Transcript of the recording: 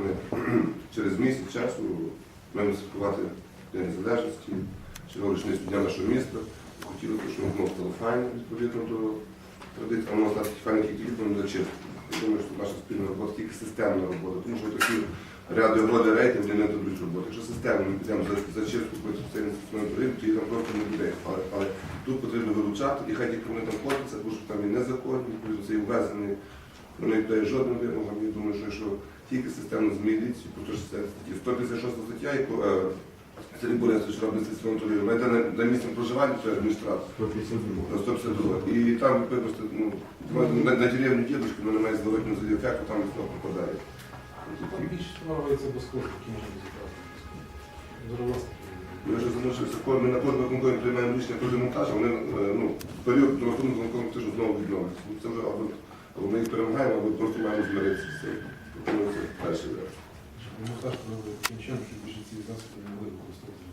ми через місяць часу маємо святкувати День Незалежності, річницю Дня нашого міста. Хотіли б, щоб воно стало файно, відповідно до традицій, а воно стати файно тільки до чистки. Я думаю, що наша спільна робота тільки системна робота, тому що такі ряди угоди рейтинг вони не дадуть роботи. Якщо системно ми підемо за, за чистку соціальної торгівлі, то їх там просто не буде. Але, але тут потрібно вилучати, і хай тільки вони там ходяться, тому що там і незаконні, це і ввезені, вони не відповідають жодним вимогам. Я думаю, що якщо тільки системно з міліцією, про те, що це статті 156 стаття, яку е, Сергій Борисович робить соціальну торгівлю, ми йде на, на місцем проживання, то є адміністратор. 152. 152. І там випусти, ну, на, на деревню дідушку, але немає зловитного за там більшість які можна зібрати. Дорослі. Ми вже залишилися, коли ми на кожному конкурсі приймаємо рішення про демонтаж, а вони е, ну, в період до наступного конкурсу тижу знову відновляться. Ну, Це вже або, або ми їх перемагаємо, ми просто маємо змиритися з цим. Тому це перший раз. Демонтаж так, щоб більше ці засоби не могли використовувати.